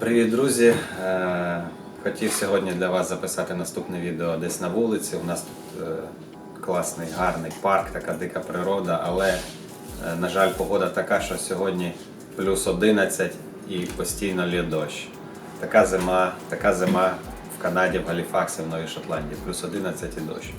Привіт, друзі! Е, Хотів сьогодні для вас записати наступне відео десь на вулиці. У нас тут е, класний, гарний парк, така дика природа, але, е, на жаль, погода така, що сьогодні плюс 11 і постійно лє дощ. Така зима, така зима в Канаді, в Галіфаксі, в Новій Шотландії, плюс 11 і дощ.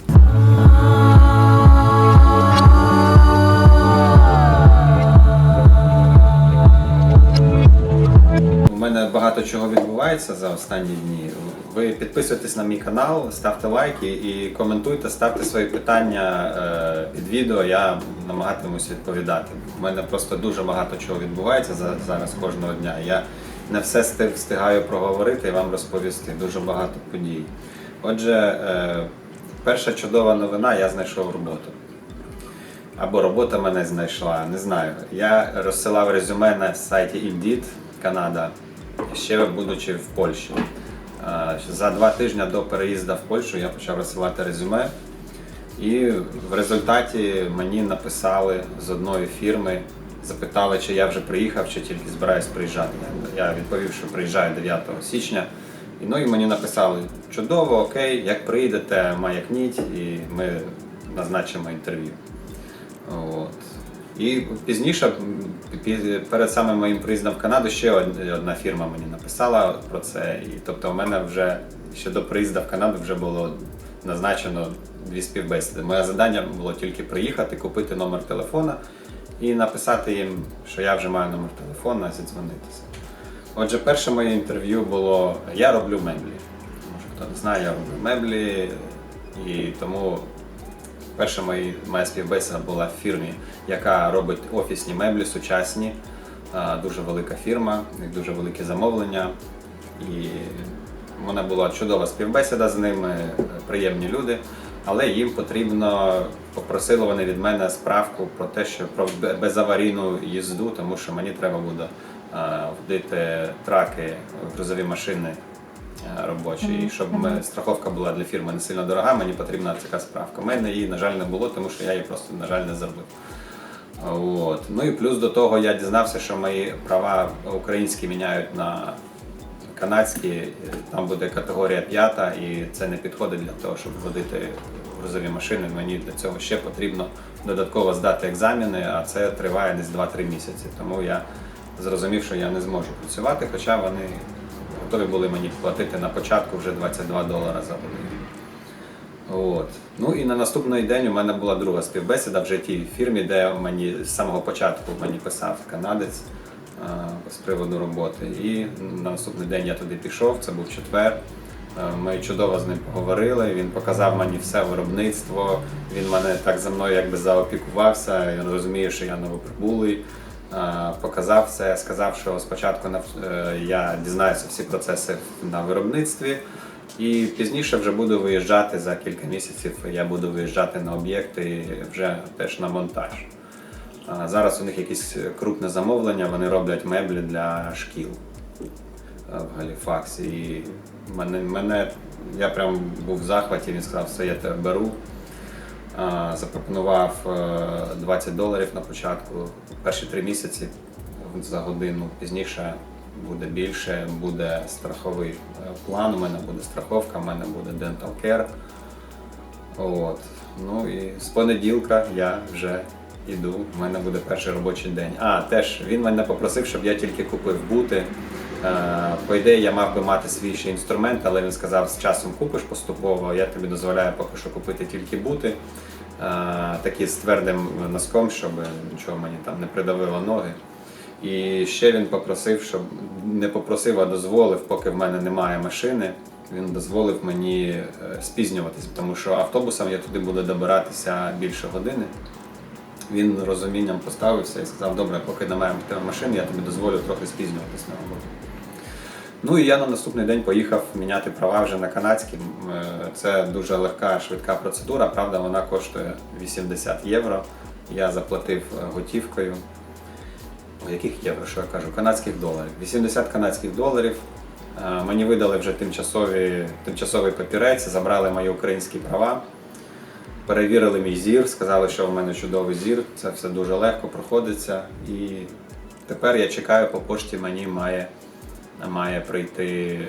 Чого відбувається за останні дні. Ви підписуйтесь на мій канал, ставте лайки і коментуйте, ставте свої питання е, під відео. Я намагатимусь відповідати. У мене просто дуже багато чого відбувається зараз кожного дня. Я не все встигаю проговорити і вам розповісти. Дуже багато подій. Отже, е, перша чудова новина, я знайшов роботу. Або робота мене знайшла, не знаю. Я розсилав резюме на сайті Indeed, Канада, ще будучи в Польщі. За два тижні до переїзду в Польщу я почав розсилати резюме. І в результаті мені написали з одної фірми, запитали, чи я вже приїхав, чи тільки збираюсь приїжджати. Я відповів, що приїжджаю 9 січня. І, ну, і мені написали, чудово, окей, як приїдете, маякніть, і ми назначимо інтерв'ю. От. І пізніше, перед самим моїм приїздом в Канаду, ще одна фірма мені написала про це. І тобто, у мене вже ще до приїзду в Канаду вже було назначено дві співбесіди. Моє завдання було тільки приїхати, купити номер телефона і написати їм, що я вже маю номер телефона, зідзвонитися. Отже, перше моє інтерв'ю було Я роблю меблі. Може, хто не знає, я роблю меблі, і тому Перша мої- моя співбесіда була в фірмі, яка робить офісні меблі сучасні. Дуже велика фірма, дуже великі замовлення. І в мене була чудова співбесіда з ними, приємні люди. Але їм потрібно, попросили вони від мене справку про те, що про бе- безаварійну їзду, тому що мені треба буде вдити траки, грузові машини е, робочі. І щоб ми- страховка була для фірми не сильно дорога, мені потрібна така справка. У мене її, на жаль, не було, тому що я її просто, на жаль, не зробив. От. Ну і плюс до того я дізнався, що мої права українські міняють на канадські. Там буде категорія п'ята, і це не підходить для того, щоб водити грузові машини. Мені для цього ще потрібно додатково здати екзамени, а це триває десь 2-3 місяці. Тому я зрозумів, що я не зможу працювати, хоча вони готові були мені платити на початку вже 22 долара за годину. От. Ну і на наступний день у мене була друга співбесіда вже тій фірмі, де мені з самого початку мені писав канадець е, з приводу роботи. І на наступний день я туди пішов, це був четвер. Е, Ми чудово з ним поговорили. Він показав мені все виробництво. Він мене так за мною якби заопікувався. Він розуміє, що я новоприбулий. Е, Показав все, сказав, що спочатку е, я дізнаюся всі процеси на виробництві. І пізніше вже буду виїжджати за кілька місяців. Я буду виїжджати на об'єкти вже теж на монтаж. Зараз у них якісь крупне замовлення, вони роблять меблі для шкіл е, в Галіфаксі. І мене, мене я прям був в захваті, він сказав, все, я тебе беру. Запропонував е, 20 доларів на початку, перші три місяці за годину, пізніше буде більше, буде страховий е, план, у мене буде страховка, у мене буде dental care. От. Ну і з понеділка я вже йду, в мене буде перший робочий день. А, теж він мене попросив, щоб я тільки купив бути. Е, По ідеї, я мав би мати свій ще інструмент, але він сказав, з часом купиш поступово, я тобі дозволяю поки що купити тільки бути. Е, Такі з твердим носком, щоб нічого мені там не придавило ноги. І ще він попросив, щоб не попросив, а дозволив, поки в мене немає машини. Він дозволив мені е, спізнюватися, тому що автобусом я туди буду добиратися більше години. Він розумінням поставився і сказав, добре, поки немає машини, я тобі дозволю трохи спізнюватись на роботу. Ну і я на наступний день поїхав міняти права вже на канадські. Е, Це дуже легка, швидка процедура, правда, вона коштує 80 євро. Я заплатив е, готівкою. О, яких євро, що я кажу? Канадських доларів. 80 канадських доларів. Е, Мені видали вже тимчасові, тимчасовий папірець, забрали мої українські права, перевірили мій зір, сказали, що в мене чудовий зір, це все дуже легко проходиться. І тепер я чекаю по пошті, мені має має прийти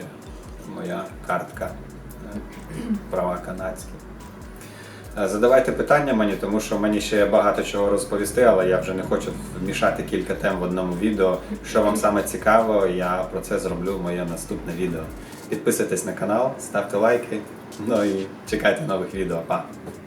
моя картка права канадські. Е, Задавайте питання мені, тому що мені ще багато чого розповісти, але я вже не хочу вмішати кілька тем в одному відео. Що вам саме цікаво, я про це зроблю в моє наступне відео. Підписуйтесь на канал, ставте лайки, ну і чекайте нових відео. Па!